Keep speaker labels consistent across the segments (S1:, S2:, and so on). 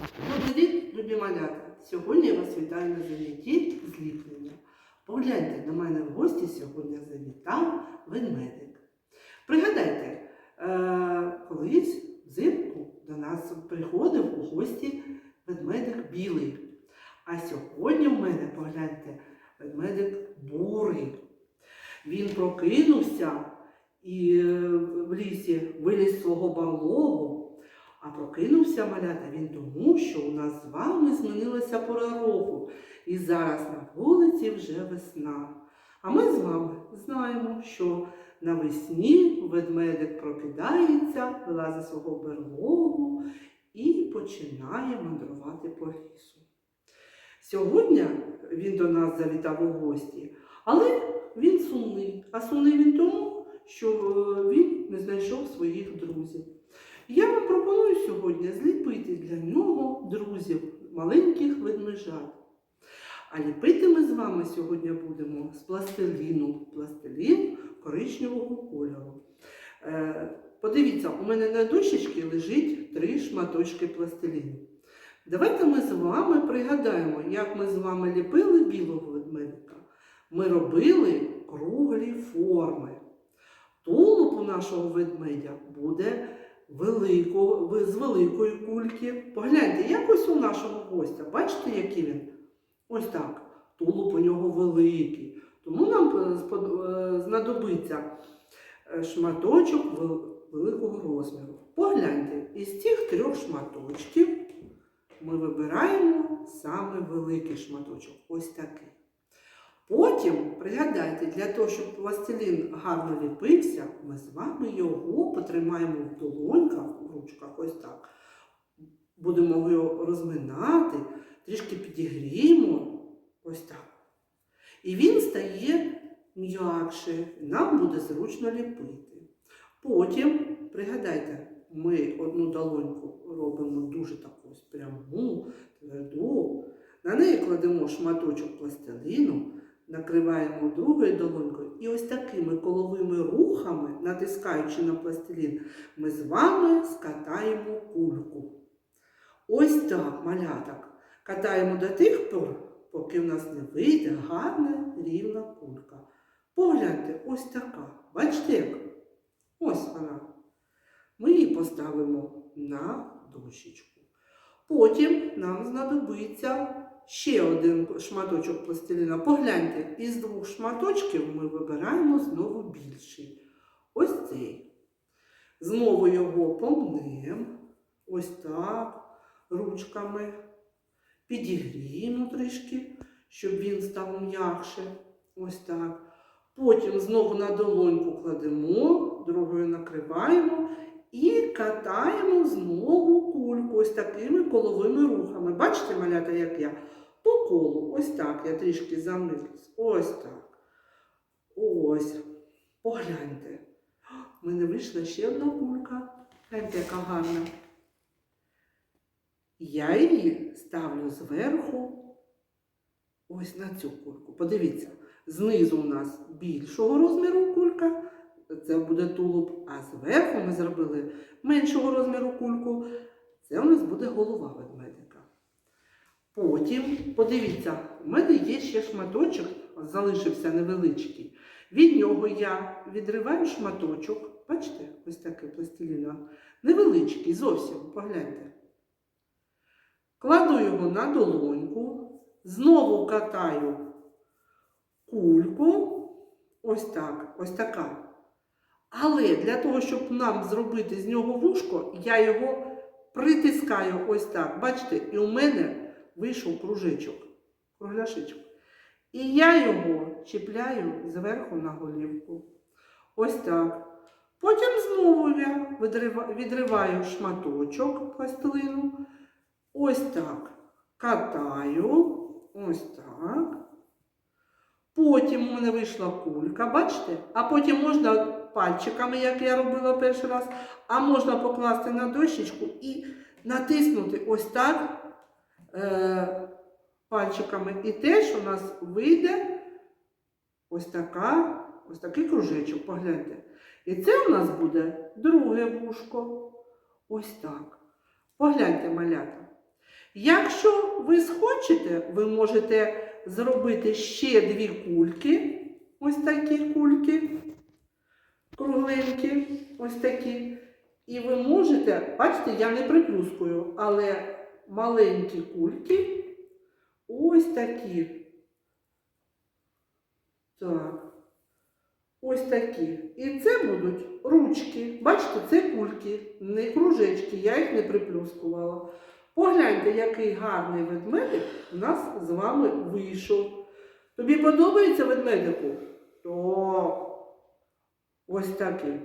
S1: Добрий любі малята! Сьогодні я вас вітаю на занятті зліплення. Погляньте, до мене в гості сьогодні завітав ведмедик. Пригадайте, е, колись взимку до нас приходив у гості ведмедик білий. А сьогодні в мене, погляньте, ведмедик бурий. Він прокинувся і е, в лісі виліз свого барлогу. А прокинувся малята він тому, що у нас з вами змінилася пора року, і зараз на вулиці вже весна. А ми з вами знаємо, що навесні ведмедик прокидається, вилазить свого берлогу і починає мандрувати по лісу. Сьогодні він до нас завітав у гості, але він сумний. А сумний він тому, що е, він не знайшов своїх друзів. Я вам пропоную сьогодні зліпити для нього друзів, маленьких ведмежат. А ліпити ми з вами сьогодні будемо з пластиліну. Пластилін коричневого кольору. Е, подивіться, у мене на дощечці лежить три шматочки пластиліну. Давайте ми з вами пригадаємо, як ми з вами ліпили білого ведмедика. Ми робили круглі форми. Тулуб у нашого ведмедя буде великого, з великої кульки. Погляньте, як ось у нашого гостя. Бачите, який він? Ось так. Тулуб у нього великий. Тому нам е, знадобиться е, шматочок великого розміру. Погляньте, із цих трьох шматочків ми вибираємо саме великий шматочок. Ось такий. Потім, пригадайте, для того, щоб пластилін гарно ліпився, ми з вами його потримаємо в долоньках, в ручках, ось так. Будемо його розминати, трішки підігріємо, ось так. І він стає м'якше, нам буде зручно ліпити. Потім, пригадайте, ми одну долоньку робимо дуже таку пряму, тверду. На неї кладемо шматочок пластиліну, накриваємо другою долонькою і ось такими коловими рухами, натискаючи на пластилін, ми з вами скатаємо кульку. Ось так, маляток. Катаємо до тих пор, поки в нас не вийде гарна рівна кулька. Погляньте, ось така. Бачите як? Ось вона. Ми її поставимо на дощечку. Потім нам знадобиться ще один шматочок пластиліна. Погляньте, із двох шматочків ми вибираємо знову більший. Ось цей. Знову його помнемо. Ось так, ручками. Підігріємо трішки, щоб він став м'якше. Ось так. Потім знову на долоньку кладемо, другою накриваємо і катаємо знову кульку ось такими коловими рухами. Бачите, малята, як я? По колу. Ось так. Я трішки замислюсь. Ось так. Ось. Погляньте. У мене вийшла ще одна кулька. Гляньте, яка гарна. Я її ставлю зверху ось на цю кульку. Подивіться, знизу у нас більшого розміру кулька, це буде тулуб, а зверху ми зробили меншого розміру кульку. Це у нас буде голова ведмедика. Потім, подивіться, у мене є ще шматочок, залишився невеличкий. Від нього я відриваю шматочок. Бачите, ось такий пластиліна. Невеличкий, зовсім, погляньте. Кладу його на долоньку, знову катаю кульку. Ось так, ось така. Але для того, щоб нам зробити з нього вушко, я його притискаю ось так. Бачите, і у мене вийшов кружечок, кругляшечок. І я його чіпляю зверху на голівку. Ось так. Потім знову я відриваю шматочок пластилину. Ось так. Катаю. Ось так. Потім у мене вийшла кулька, бачите? А потім можна пальчиками, як я робила перший раз, а можна покласти на дощечку і натиснути ось так е, пальчиками. І теж у нас вийде ось така, ось такий кружечок, погляньте. І це у нас буде друге вушко. Ось так. Погляньте, малята. Якщо ви схочете, ви можете зробити ще дві кульки, ось такі кульки, кругленькі, ось такі. І ви можете, бачите, я не приплюскую, але маленькі кульки, ось такі. Так. Ось такі. І це будуть ручки. Бачите, це кульки, не кружечки, я їх не приплюскувала. Погляньте, який гарний ведмедик у нас з вами вийшов. Тобі подобається ведмедику? То ось такий.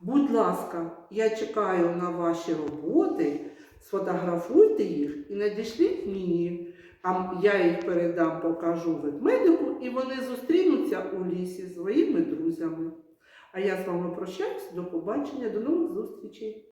S1: Будь ласка, я чекаю на ваші роботи, сфотографуйте їх і надішліть мені. А я їх передам, покажу ведмедику, і вони зустрінуться у лісі зі своїми друзями. А я з вами прощаюсь. До побачення, до нових зустрічей.